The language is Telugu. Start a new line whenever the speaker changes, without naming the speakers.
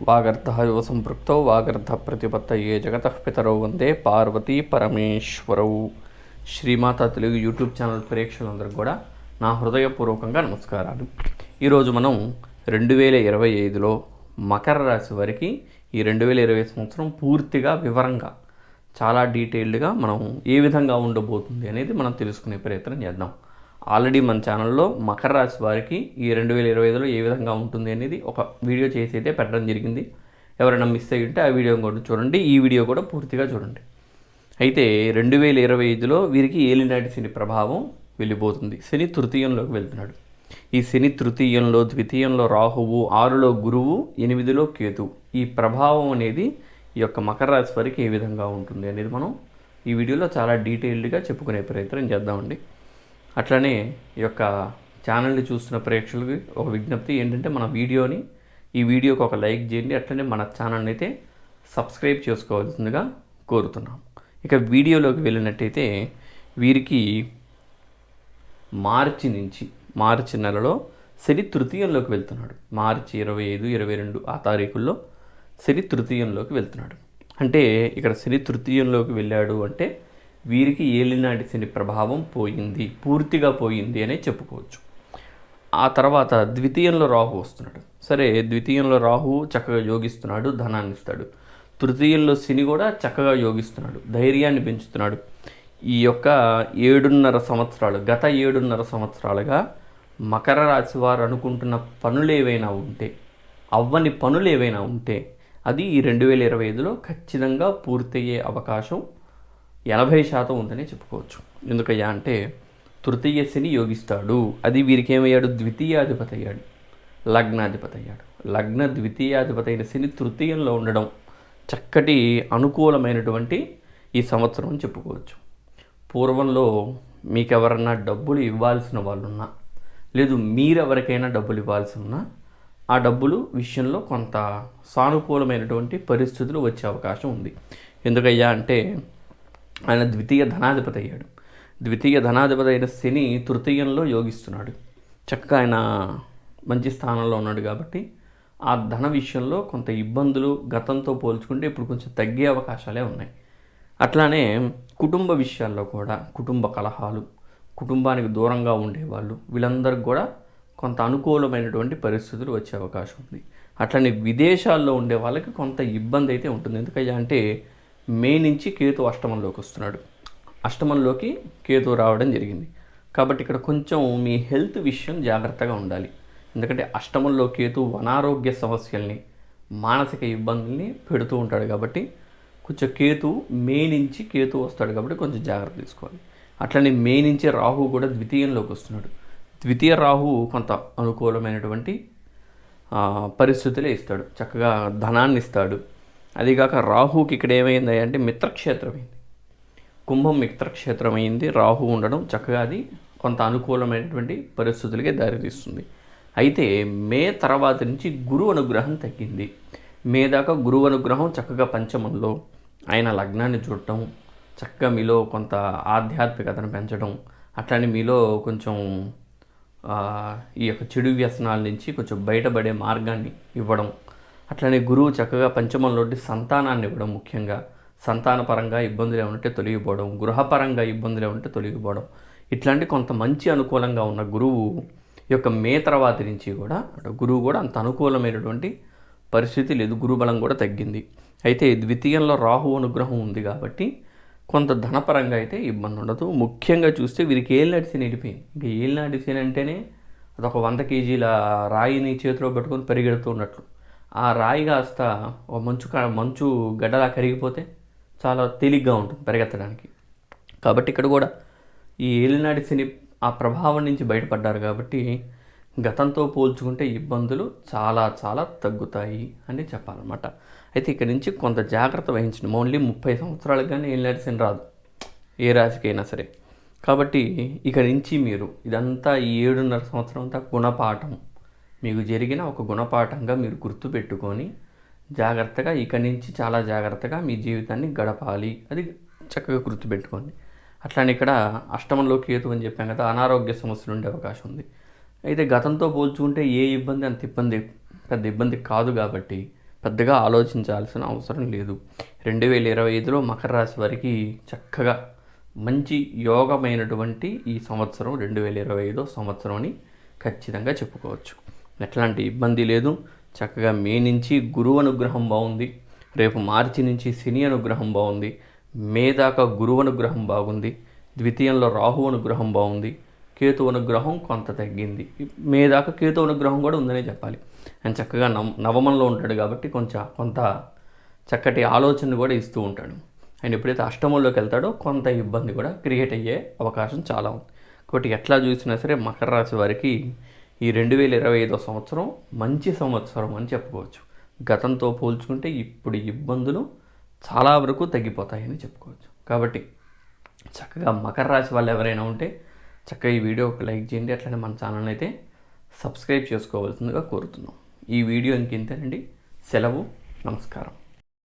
వాగర్ధ సంపృక్తౌ వాగర్ధ ప్రతిపత్తయే జగత పితరౌ వందే పార్వతీ పరమేశ్వరౌ. శ్రీమాత తెలుగు యూట్యూబ్ ఛానల్ ప్రేక్షకులందరికీ కూడా నా హృదయపూర్వకంగా నమస్కారాలు. ఈరోజు మనం రెండు వేల ఇరవై ఐదులో మకర రాశి వారికి ఈ రెండు వేల ఇరవై సంవత్సరం పూర్తిగా వివరంగా చాలా డీటెయిల్డ్గా మనం ఏ విధంగా ఉండబోతుంది అనేది మనం తెలుసుకునే ప్రయత్నం చేద్దాం. ఆల్రెడీ మన ఛానల్లో మకర రాశి వారికి ఈ రెండు వేల ఇరవై ఐదులో ఏ విధంగా ఉంటుంది అనేది ఒక వీడియో చేసి అయితే పెట్టడం జరిగింది. ఎవరైనా మిస్ అయ్యి ఉంటే ఆ వీడియో కూడా చూడండి. ఈ వీడియో కూడా పూర్తిగా చూడండి. అయితే రెండు వేల ఇరవై ఐదులో వీరికి ఏలినాటి శని ప్రభావం వెళ్ళిపోతుంది. శని తృతీయంలోకి వెళ్తున్నాడు. ఈ శని తృతీయంలో ద్వితీయంలో రాహువు ఆరులో గురువు ఎనిమిదిలో కేతు. ఈ ప్రభావం అనేది ఈ యొక్క మకర రాశి వారికి ఏ విధంగా ఉంటుంది అనేది మనం ఈ వీడియోలో చాలా డీటెయిల్డ్గా చెప్పుకునే ప్రయత్నం చేద్దామండి. అట్లనే ఈ యొక్క ఛానల్ని చూస్తున్న ప్రేక్షకులకి ఒక విజ్ఞప్తి ఏంటంటే మన వీడియోని ఈ వీడియోకి ఒక లైక్ చేయండి అట్లనే మన ఛానల్ని అయితే సబ్స్క్రైబ్ చేసుకోవాల్సిందిగా కోరుతున్నాం. ఇక వీడియోలోకి వెళ్ళినట్టయితే వీరికి మార్చి నుంచి మార్చి నెలలో శని తృతీయంలోకి వెళ్తున్నాడు. మార్చి ఇరవై ఐదు ఇరవై రెండు ఆ తారీఖుల్లో శని తృతీయంలోకి వెళ్తున్నాడు. అంటే ఇక్కడ శని తృతీయంలోకి వెళ్ళాడు అంటే వీరికి ఏలినాటి శని ప్రభావం పోయింది పూర్తిగా పోయింది అనే చెప్పుకోవచ్చు. ఆ తర్వాత ద్వితీయంలో రాహు వస్తున్నాడు. సరే ద్వితీయంలో రాహు చక్కగా యోగిస్తున్నాడు ధనాన్ని ఇస్తాడు. తృతీయంలో శని కూడా చక్కగా యోగిస్తున్నాడు ధైర్యాన్ని పెంచుతున్నాడు. ఈ యొక్క ఏడున్నర సంవత్సరాలు గత ఏడున్నర సంవత్సరాలుగా మకర రాశి వారు అనుకుంటున్న పనులు ఏవైనా ఉంటే అవ్వని పనులు ఏవైనా ఉంటే అది ఈ రెండు వేల ఇరవై ఐదులో ఖచ్చితంగా పూర్తయ్యే అవకాశం ఎనభై శాతం ఉందని చెప్పుకోవచ్చు. ఎందుకయ్యా అంటే తృతీయ శని యోగిస్తాడు. అది వీరికి ఏమయ్యాడు ద్వితీయాధిపతి అయ్యాడు. లగ్నాధిపతి అయ్యాడు. లగ్న ద్వితీయాధిపతి అయిన శని తృతీయంలో ఉండడం చక్కటి అనుకూలమైనటువంటి ఈ సంవత్సరం అని చెప్పుకోవచ్చు. పూర్వంలో మీకు ఎవరన్నా డబ్బులు ఇవ్వాల్సిన వాళ్ళు ఉన్నా లేదు మీరెవరికైనా డబ్బులు ఇవ్వాల్సి ఉన్నా ఆ డబ్బులు విషయంలో కొంత సానుకూలమైనటువంటి పరిస్థితులు వచ్చే అవకాశం ఉంది. ఎందుకయ్యా అంటే ఆయన ద్వితీయ ధనాధిపతి అయ్యాడు. ద్వితీయ ధనాధిపతి అయిన శని తృతీయంలో యోగిస్తున్నాడు. చక్కగా ఆయన మంచి స్థానంలో ఉన్నాడు కాబట్టి ఆ ధన విషయంలో కొంత ఇబ్బందులు గతంతో పోల్చుకుంటే ఇప్పుడు కొంచెం తగ్గే అవకాశాలే ఉన్నాయి. అట్లానే కుటుంబ విషయాల్లో కూడా కుటుంబ కలహాలు కుటుంబానికి దూరంగా ఉండేవాళ్ళు వీళ్ళందరికీ కూడా కొంత అనుకూలమైనటువంటి పరిస్థితులు వచ్చే అవకాశం ఉంది. అట్లనే విదేశాల్లో ఉండే వాళ్ళకి కొంత ఇబ్బంది అయితే ఉంటుంది. ఎందుకయ్యా అంటే మే నుంచి కేతు అష్టమంలోకి వస్తున్నాడు. అష్టమంలోకి కేతు రావడం జరిగింది. కాబట్టి ఇక్కడ కొంచెం మీ హెల్త్ విషయం జాగ్రత్తగా ఉండాలి. ఎందుకంటే అష్టమంలో కేతు అనారోగ్య సమస్యల్ని మానసిక ఇబ్బందుల్ని పెడుతూ ఉంటాడు కాబట్టి కొంచెం కేతు మే నుంచి కేతు వస్తాడు కాబట్టి కొంచెం జాగ్రత్త తీసుకోవాలి. అట్లనే మే నుంచి రాహు కూడా ద్వితీయంలోకి వస్తున్నాడు. ద్వితీయ రాహు కొంత అనుకూలమైనటువంటి పరిస్థితులే ఇస్తాడు. చక్కగా ధనాన్ని ఇస్తాడు. అదిగాక రాహుకి ఇక్కడ ఏమైంది అంటే మిత్రక్షేత్రమైంది. కుంభం మిత్రక్షేత్రం అయింది రాహు ఉండడం చక్కగా అది కొంత అనుకూలమైనటువంటి పరిస్థితులకే దారితీస్తుంది. అయితే మే తర్వాత నుంచి గురువు అనుగ్రహం తగ్గింది. మే దాకా గురువు అనుగ్రహం చక్కగా పంచమంలో ఆయన లగ్నాన్ని చూడటం చక్కగా మీలో కొంత ఆధ్యాత్మికతను పెంచడం అట్లానే మీలో కొంచెం ఈ యొక్క చెడు వ్యసనాల నుంచి కొంచెం బయటపడే మార్గాన్ని ఇవ్వడం అట్లనే గురువు చక్కగా పంచమంలోటి సంతానాన్ని ఇవ్వడం ముఖ్యంగా. సంతానపరంగా ఇబ్బందులు ఏమంటే తొలగిపోవడం గృహపరంగా ఇబ్బందులు ఏమంటే తొలగిపోవడం. ఇట్లాంటి కొంత మంచి అనుకూలంగా ఉన్న గురువు యొక్క మే తర్వాత నుంచి కూడా గురువు కూడా అంత అనుకూలమైనటువంటి పరిస్థితి లేదు. గురుబలం కూడా తగ్గింది. అయితే ద్వితీయంలో రాహు అనుగ్రహం ఉంది కాబట్టి కొంత ధనపరంగా అయితే ఇబ్బంది ఉండదు. ముఖ్యంగా చూస్తే వీరికి ఏలినాటి శని వెళ్ళిపోయింది. ఇంకా ఏలినాటి అంటేనే అదొక వంద కేజీల రాయిని చేతిలో పెట్టుకొని పరిగెడుతూ ఉన్నట్లు. ఆ రాయి కాస్త ఒక మంచు మంచు గడ్డలా కరిగిపోతే చాలా తేలిగ్గా ఉంటుంది పరిగెత్తడానికి. కాబట్టి ఇక్కడ కూడా ఈ ఏలినాటి శని ఆ ప్రభావం నుంచి బయటపడ్డారు కాబట్టి గతంతో పోల్చుకుంటే ఇబ్బందులు చాలా చాలా తగ్గుతాయి అని చెప్పాలన్నమాట. అయితే ఇక్కడ నుంచి కొంత జాగ్రత్త వహించండి. ఓన్లీ ముప్పై సంవత్సరాలకు కానీ ఏలినాటి శని రాదు. ఏ రాశికైనా సరే. కాబట్టి ఇక నుంచి మీరు ఇదంతా ఈ ఏడున్నర సంవత్సరం అంతా గుణపాఠం మీకు జరిగిన ఒక గుణపాఠంగా మీరు గుర్తుపెట్టుకొని జాగ్రత్తగా ఇక నుంచి చాలా జాగ్రత్తగా మీ జీవితాన్ని గడపాలి. అది చక్కగా గుర్తుపెట్టుకోండి అట్లానే ఇక్కడ అష్టమంలో కేతు అని చెప్పాం కదా అనారోగ్య సమస్యలు ఉండే అవకాశం ఉంది. అయితే గతంతో పోల్చుకుంటే ఏ ఇబ్బంది అంత ఇబ్బంది పెద్ద ఇబ్బంది కాదు కాబట్టి పెద్దగా ఆలోచించాల్సిన అవసరం లేదు. రెండు వేల ఇరవై ఐదులో మకర రాశి వారికి చక్కగా మంచి యోగమైనటువంటి ఈ సంవత్సరం రెండు వేల ఇరవై ఐదో సంవత్సరం అని ఖచ్చితంగా చెప్పుకోవచ్చు. ఎట్లాంటి ఇబ్బంది లేదు. చక్కగా మే నుంచి గురువు అనుగ్రహం బాగుంది. రేపు మార్చి నుంచి శని అనుగ్రహం బాగుంది. మే దాకా గురువు అనుగ్రహం బాగుంది. ద్వితీయంలో రాహు అనుగ్రహం బాగుంది. కేతు అనుగ్రహం కొంత తగ్గింది. మే దాకా కేతు అనుగ్రహం కూడా ఉందనే చెప్పాలి. ఆయన చక్కగా నవ నవమంలో ఉంటాడు కాబట్టి కొంచెం కొంత చక్కటి ఆలోచన కూడా ఇస్తూ ఉంటాడు. ఆయన ఎప్పుడైతే అష్టమంలోకి వెళ్తాడో కొంత ఇబ్బంది కూడా క్రియేట్ అయ్యే అవకాశం చాలా ఉంది. కాబట్టి ఎట్లా చూసినా సరే మకర రాశి వారికి ఈ రెండు వేల ఇరవై ఐదో సంవత్సరం మంచి సంవత్సరం అని చెప్పుకోవచ్చు. గతంతో పోల్చుకుంటే ఇప్పుడు ఇబ్బందులు చాలా వరకు తగ్గిపోతాయని చెప్పుకోవచ్చు. కాబట్టి చక్కగా మకర రాశి వాళ్ళు ఎవరైనా ఉంటే చక్కగా ఈ వీడియో ఒక లైక్ చేయండి. అట్లనే మన ఛానల్ అయితే సబ్స్క్రైబ్ చేసుకోవాల్సిందిగా కోరుతున్నాం. ఈ వీడియో ఇంకెంతేనండి? సెలవు. నమస్కారం.